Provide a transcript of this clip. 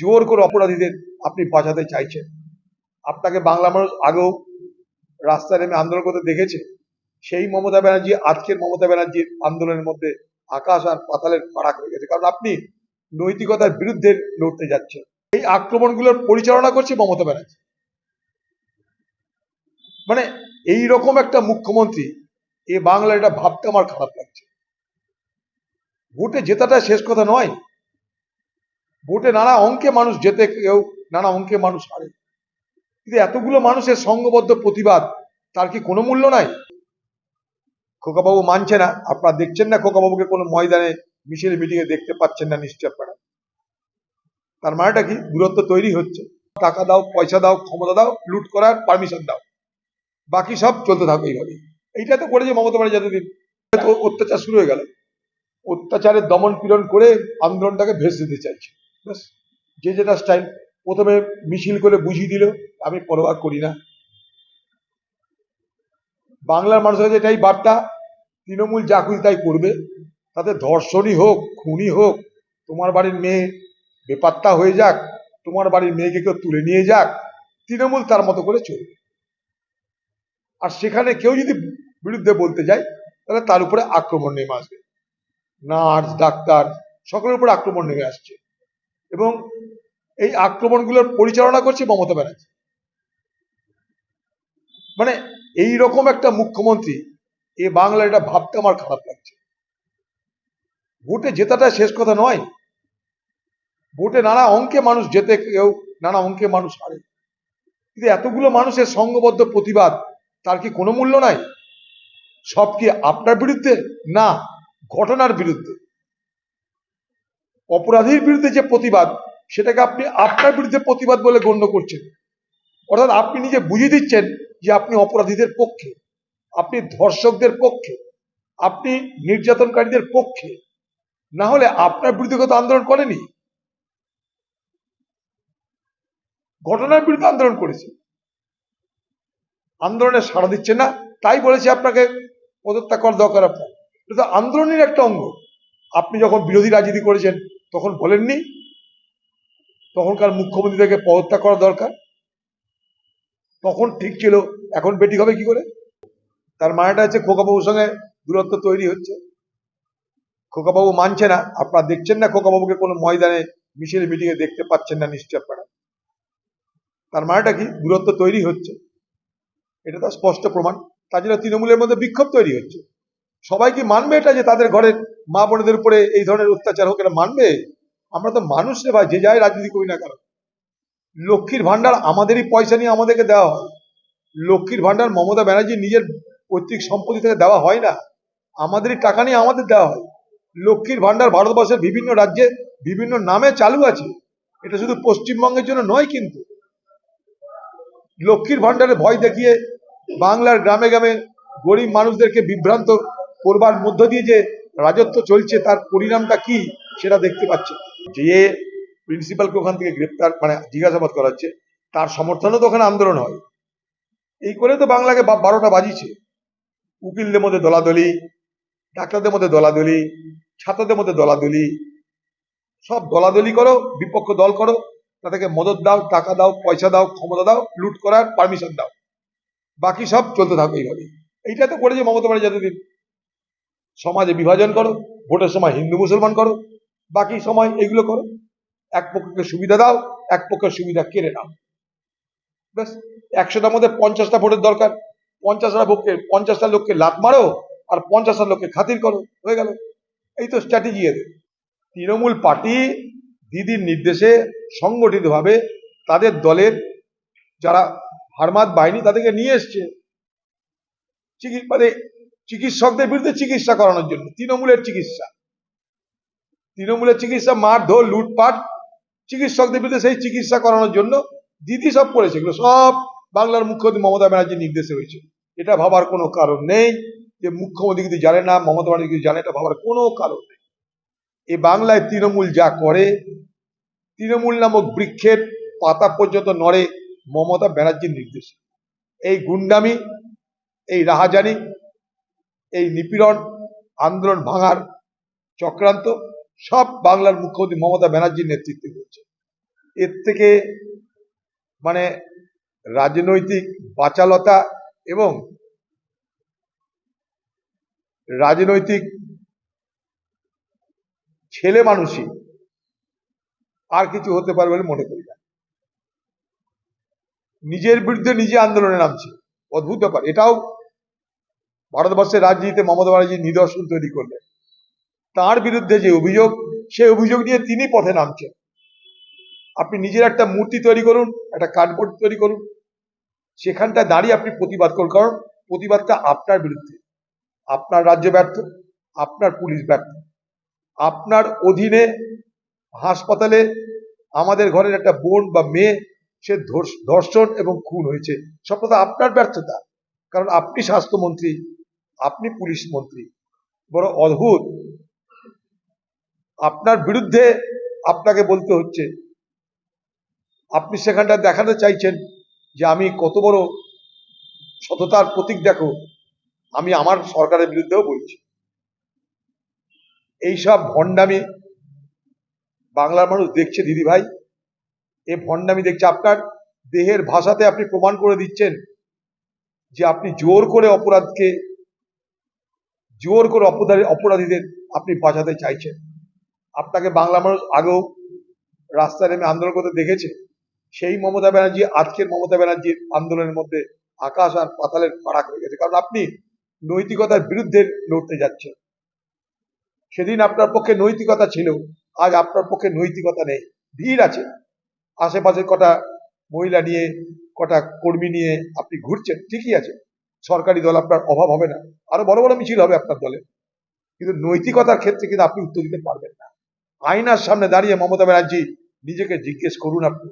জোর করে অপরাধীদের আপনি বাঁচাতে চাইছেন। আপনাকে বাংলা মানুষ আগেও রাস্তায় নেমে আন্দোলন করতে দেখেছে। সেই মমতা ব্যানার্জি, আজকের মমতা ব্যানার্জির আন্দোলনের মধ্যে আকাশ আর পাতালের ফারাক হয়ে গেছে। কারণ আপনি নৈতিকতার বিরুদ্ধে লড়তে যাচ্ছেন। এই আক্রমণগুলোর পরিচালনা করছে মমতা ব্যানার্জি। মানে এই রকম একটা মুখ্যমন্ত্রী, এ বাংলা এটা ভাবতে আমার খারাপ লাগছে। ভোটে জেতাটা শেষ কথা নয়। ভোটে নানা অঙ্কে মানুষ জেতে, কেউ নানা অঙ্কে মানুষ হারে। কিন্তু এতগুলো মানুষের সংঘবদ্ধ প্রতিবাদ, তার কি কোনো মূল্য নাই? খোকাবাবু মানছে না। আপনারা দেখছেন না খোকাবাবুকে কোনো ময়দানে মিছিল মিটিং এ দেখতে পাচ্ছেন না নিশ্চয় আপনারা। তার মানেটা কি? দূরত্ব তৈরি হচ্ছে। টাকা দাও, পয়সা দাও, ক্ষমতা দাও, লুট করার পারমিশন দাও। বাকি সব চলতে থাকবে এইভাবে এইটা তো করেছে মমতা ব্যানার্জি এতদিন। তো অত্যাচার শুরু হয়ে গেল। অত্যাচারের দমন পীড়ন করে আন্দোলনটাকে ভেসে দিতে চাইছে। যে যেটা স্টাইল প্রথমে মিছিল করে বুঝিয়ে দিল, আমি পরোয়া করি না। বাংলার মানুষের কাছে এটাই বার্তা, তৃণমূল যা খুশি তাই করবে, তাতে ধর্ষণই হোক, খুনই হোক, তোমার বাড়ির মেয়ে বেপাত্তা হয়ে যাক, তোমার বাড়ির মেয়েকে কেউ তুলে নিয়ে যাক, তৃণমূল তার মতো করে চলবে। আর সেখানে কেউ যদি বিরুদ্ধে বলতে যায়, তাহলে তার উপরে আক্রমণ নেমে আসবে। নার্স, ডাক্তার, সকলের উপরে আক্রমণ নেমে আসছে। এবং এই আক্রমণগুলোর পরিচালনা করছে মমতা ব্যানার্জি। মানে এই রকম একটা মুখ্যমন্ত্রী, এ বাংলা এটা ভাবতে আমার খারাপ লাগছে। ভোটে জেতাটা শেষ কথা নয়। ভোটে নানা অঙ্কে মানুষ জেতে, কেউ নানা অঙ্কে মানুষ হারে। কিন্তু এতগুলো মানুষের সংঘবদ্ধ প্রতিবাদ, তার কি কোনো মূল্য নাই? সব কি আপনার বিরুদ্ধে? না, ঘটনার বিরুদ্ধে। অপরাধীর বিরুদ্ধে যে প্রতিবাদ, সেটাকে আপনি আপনার বিরুদ্ধে প্রতিবাদ বলে গণ্য করছেন। অর্থাৎ আপনি নিজে বুঝিয়ে দিচ্ছেন যে আপনি অপরাধীদের পক্ষে, আপনি ধর্ষকদের পক্ষে, আপনি নির্যাতনকারীদের পক্ষে। না হলে আপনার বিরুদ্ধে কত আন্দোলন করেনি। ঘটনার বিরুদ্ধে আন্দোলন করেছে। আন্দোলনে সাড়া দিচ্ছে না, তাই বলেছে আপনাকে পদত্যাগ করার দরকার আপনার। আন্দোলনের একটা অঙ্গ। আপনি যখন বিরোধী রাজনীতি করেছেন তখন বলেননি। তখনকার মুখ্যমন্ত্রী থেকে পদত্যাগ করা দরকার। তখন ঠিক ছিল, এখন বেটি হবে কি করে? তার মানেটা হচ্ছে খোকাবাবুর সঙ্গে দূরত্ব তৈরি হচ্ছে। খোকাবাবু মানছে না, আপনারা দেখছেন না খোকাবাবুকে কোনো ময়দানে মিছিল মিটিং এ দেখতে পাচ্ছেন না নিশ্চয় আপনারা। তার মানেটা কি? দূরত্ব তৈরি হচ্ছে। এটা তো স্পষ্ট প্রমাণ। তার জন্য তৃণমূলের মধ্যে বিক্ষোভ তৈরি হচ্ছে। সবাই কি মানবে এটা যে তাদের ঘরের মা বোনেদের উপরে এই ধরনের অত্যাচার হোক এটা মানবে? আমরা তো মানুষ রে ভাই, যে যাই রাজনীতি করি না কেন? লক্ষ্মীর ভান্ডার আমাদেরই পয়সা নিয়ে আমাদেরকে দেওয়া হয়। লক্ষ্মীর ভান্ডার মমতা ব্যানার্জি নিজের পৈতৃক সম্পত্তি থেকে দেওয়া হয় না। আমাদেরই টাকা নিয়ে আমাদের দেওয়া হয়। লক্ষ্মীর ভান্ডার ভারতবর্ষের বিভিন্ন রাজ্যে বিভিন্ন নামে চালু আছে। এটা শুধু পশ্চিমবঙ্গের জন্য নয় কিন্তু। লক্ষ্মীর ভান্ডারে ভয় দেখিয়ে বাংলার গ্রামে গ্রামে গরিব মানুষদেরকে বিভ্রান্ত করবার মধ্য দিয়ে যে রাজত্ব চলছে, তার পরিণামটা কি সেটা দেখতে পাচ্ছে। যে প্রিন্সিপালকে ওখান থেকে গ্রেপ্তার মানে জিজ্ঞাসাবাদ করাচ্ছে, তার সমর্থনও তো ওখানে আন্দোলন হয়। এই করে তো বাংলাকে বারোটা বাজিছে উকিলদের মধ্যে দলাদলি, ডাক্তারদের মধ্যে দলাদলি, ছাত্রদের মধ্যে দলাদলি, সব দলাদলি করো, বিপক্ষ দল করো, তাদেরকে মদত দাও, টাকা দাও, পয়সা দাও, ক্ষমতা দাও, লুট করার পারমিশন দাও। বাকি সব চলতে থাকবে এইভাবে এইটা তো করেছে মমতা ব্যানার্জি এতদিন। সমাজে বিভাজন করো, ভোটের সময় হিন্দু মুসলমান করো, বাকি সময় এগুলো করো। এক পক্ষকে সুবিধা দাও, এক পক্ষের সুবিধা কেড়ে নাও। ব্যাস, একশোটার মধ্যে পঞ্চাশটা ভোটের দরকার। পঞ্চাশটা লোককে পঞ্চাশটা লোককে লাত মারো আর পঞ্চাশটা লোককে খাতির করো, হয়ে গেল। এই তো স্ট্র্যাটেজি এদের তৃণমূল পার্টি দিদির নির্দেশে সংগঠিতভাবে তাদের দলের যারা হারমাত বাহিনী তাদেরকে নিয়ে এসছে। মানে চিকিৎসকদের বিরুদ্ধে চিকিৎসা করানোর জন্য, তৃণমূলের চিকিৎসা। তৃণমূলের চিকিৎসা মার ধর লুটপাট, চিকিৎসকদের বিরুদ্ধে সেই চিকিৎসা করানোর জন্য দিদি সব করেছে, এগুলো সব বাংলার মুখ্যমন্ত্রী মমতা ব্যানার্জির নির্দেশে হয়েছে। এটা ভাবার কোনো কারণ নেই যে মুখ্যমন্ত্রী কিছু জানে না, মমতা ব্যানার্জি কিছু জানে এটা ভাবার কোনো কারণ নেই। এই বাংলায় তৃণমূল যা করে, তৃণমূল নামক বৃক্ষের পাতা পর্যন্ত নড়ে মমতা ব্যানার্জির নির্দেশে। এই গুন্ডামি, এই রাহাজানি এই নিপীড়ন, আন্দোলন ভাঙার চক্রান্ত সব বাংলার মুখ্যমন্ত্রী মমতা ব্যানার্জির নেতৃত্বে হচ্ছে এর থেকে মানে রাজনৈতিক বাচালতা এবং রাজনৈতিক ছেলে মানুষই আর কিছু হতে পারবে বলে মনে করি না। নিজের বিরুদ্ধে নিজে আন্দোলনে নামছে। অদ্ভুত ব্যাপার। এটাও ভারতবর্ষের রাজনীতিতে মমতা ব্যানার্জি নিদর্শন তৈরি করলেন। তার বিরুদ্ধে যে অভিযোগ, সেই অভিযোগ নিয়ে তিনি পথে নামছেন। আপনি নিজের একটা মূর্তি তৈরি করুন, একটা কার্ডবোর্ড তৈরি করুন। সেখানটা দাঁড়িয়ে আপনি প্রতিবাদ করুন, কারণ প্রতিবাদটা আপনার বিরুদ্ধে। আপনার রাজ্য ব্যর্থ, আপনার পুলিশ ব্যর্থ। আপনার অধীনে হাসপাতালে আমাদের ঘরের একটা বোন বা মেয়ে, সে ধর্ষ- ধর্ষণ এবং খুন হয়েছে। সব তো আপনার ব্যর্থতা। কারণ আপনি স্বাস্থ্যমন্ত্রী আপনি পুলিশ মন্ত্রী। বড় অদ্ভুত। আপনার বিরুদ্ধে আপনাকে বলতে হচ্ছে। আপনি সেখানটা দেখাতে চাইছেন যে আমি কত বড় সততার প্রতীক দেখো। আমি আমার সরকারের বিরুদ্ধেও বলছি। এইসব ভণ্ডামি বাংলার মানুষ দেখছে, দিদি ভাই। এ ভণ্ডামি দেখছে আপনার। দেহের ভাষাতে আপনি প্রমাণ করে দিচ্ছেন যে আপনি জোর করে অপরাধকে জোর করে অপরাধী অপরাধীদের আপনি বাঁচাতে চাইছেন। আপনাকে বাংলা মানুষ আগেও রাস্তায় নেমে আন্দোলন করতে দেখেছে। সেই মমতা ব্যানার্জি, আজকের মমতা ব্যানার্জির আন্দোলনের মধ্যে আকাশ আর পাতালের ফারাক হয়ে গেছে। কারণ আপনি নৈতিকতার বিরুদ্ধে লড়তে যাচ্ছেন। সেদিন আপনার পক্ষে নৈতিকতা ছিল, আজ আপনার পক্ষে নৈতিকতা নেই। ভিড় আছে। আশেপাশে কটা মহিলা নিয়ে, কটা কর্মী নিয়ে আপনি ঘুরছেন, ঠিকই আছে। সরকারি দল আপনার অভাব হবে না। আরও বড় বড় মিছিল হবে আপনার দলে। কিন্তু নৈতিকতার ক্ষেত্রে কিন্তু আপনি উত্তর দিতে পারবেন না। আয়নার সামনে দাঁড়িয়ে মমতা ব্যানার্জি নিজেকে জিজ্ঞেস করুন আপনি।